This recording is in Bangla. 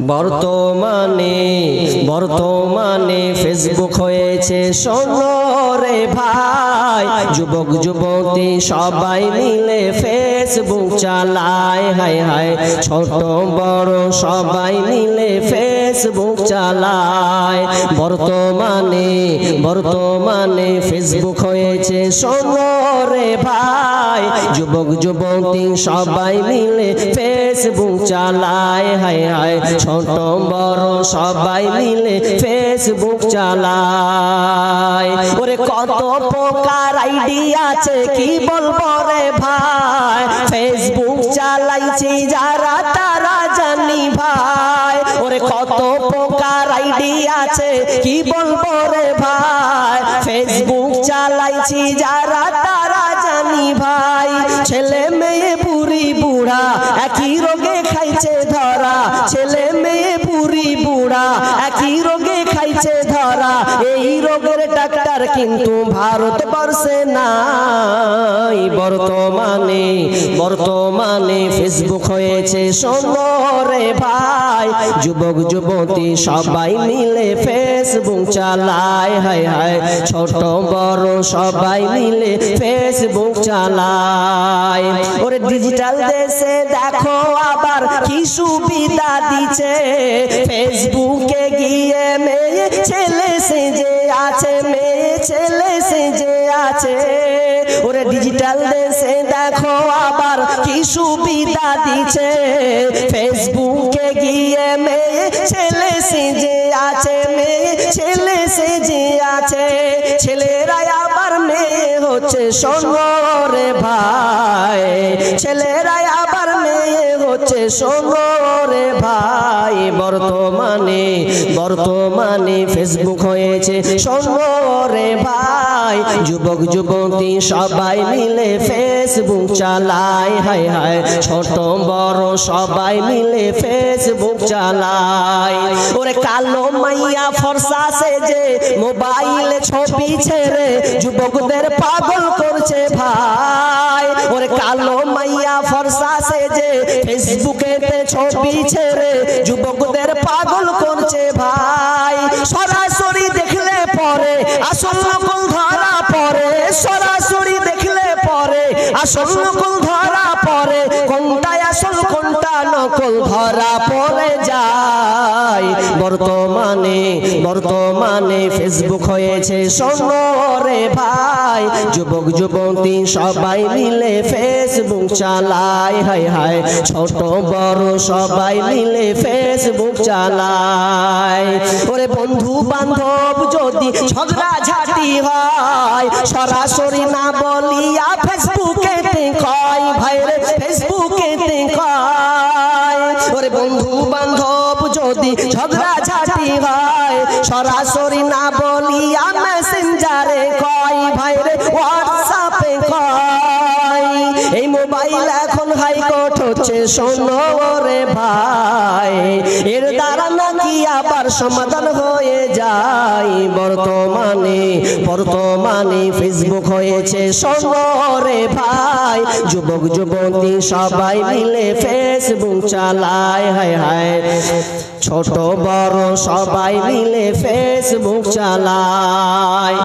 বর্তমানে বর্তমানে ফেসবুক হয়েছে। রে ভাই, যুবক, যুবতী সবাই মিলে ফেসবুক চালায়। হায় হায়, ছোট, বড় সবাই মিলে ফেসবুক চালায়। বর্তমানে বর্তমানে ফেসবুক হয়েছে। রে ভাই যুবক, যুবতী সবাই মিলে ফেসবুক চালায়। হায় হায়, ছোট, বড় সবাই মিলে ফেসবুক চালায়। ওরে কত প্রকার আইডি আছে, কি বলব রে ভাই? ফেসবুক চালাইছি যারা, তারা জানি ভাই। ওরে কত প্রকার আইডি আছে, কি বলব রে ভাই? ফেসবুক চালাইছি যারা, তারা জানি ভাই। ছেলে মেয়ে বুড়ি বুড়া একই রোগে খাইছে ধরা। ছেলে মেয়ে বুড়ি বুড়া ডাক্তার কিন্তু ভারতবর্ষে নাই। বর্তমানে বর্তমানে ফেসবুক হয়েছে রে ভাই। যুবক, যুবতী সবাই মিলে ফেসবুক চালায়। হায় হায়, ছোট, বড় সবাই মিলে ফেসবুক চালায়। ওরে ডিজিটাল দেশে দেখো আবার কি সুবিধা দিচ্ছে। ফেসবুকে গিয়ে মেয়ে ছেলে সেজে আছে, মেয়ে ছেলে সেজে আছে। ওরে ডিজিটাল দেশে দেখো আবার কি সুবিধা দিচ্ছে। ফেসবুকে গিয়ে মেয়ে ছেলে সেজে আছে, মেয়ে ছেলে সেজে আছে। ছেলেরা আবার মেয়ে হচ্ছে সোনরে ভাই। ছেলেরা আবার মেয়ে হচ্ছে সোনরে ভাই। বর্তমানে। বর্তমানে ফেসবুক হয়েছে। সোনরে ভাই, যুবক, যুবতী সবাই মিলে ফেসবুক চালায়। হায় হায়, ছোট, বড় সবাই মিলে ফেসবুক চালায়। ওরে কালো মাইয়া ফর্সা সেজে মোবাইলে ছবি ছেড়ে যুবকদের পাগল করছে ভাই। কালো মাইয়া ফর্সা সেজে ফেসবুকে ছবি ছেড়ে যুবকদের পাগল করছে ভাই। সরাসরি দেখলে পরে, আসল নকল ধরা পড়ে সরাসরি দেখলে পরে, আসল নকল ধরা পড়ে কোনটা আসল, কোনটা নকল ধরা পড়ে যায়। বর্তমানে বর্তমানে ফেসবুক হয়েছে। রে ভাই, যুবক, যুবতী সবাই মিলে ফেসবুক চালায় হায় হায়, ছোট, বড় সবাই মিলে ফেসবুক চালায় ওরে বন্ধু বান্ধব, যদি ঝগড়া ঝাঁটি হয়, সরাসরি না বলিয়া ফেসবুকে কয়। ভাই রে ফেসবুকে কয়। ওরে বন্ধু বান্ধব যদি ঝগড়া ঝাটি হয়, সরাসরি না বলিয়া মেসেঞ্জারে কয়, ভাই রে হোয়াটসঅ্যাপে কয়। এই মোবাইল এখন হাইকোর্ট হচ্ছে, শোনো রে ভাই। আবার সমাধান হয়ে যায়। বর্তমানে বর্তমানে ফেসবুক হয়েছে রে ভাই। যুবক, যুবতী সবাই মিলে ফেসবুক চালায়। হায় হায়। ছোট, বড় সবাই মিলে ফেসবুক চালায়।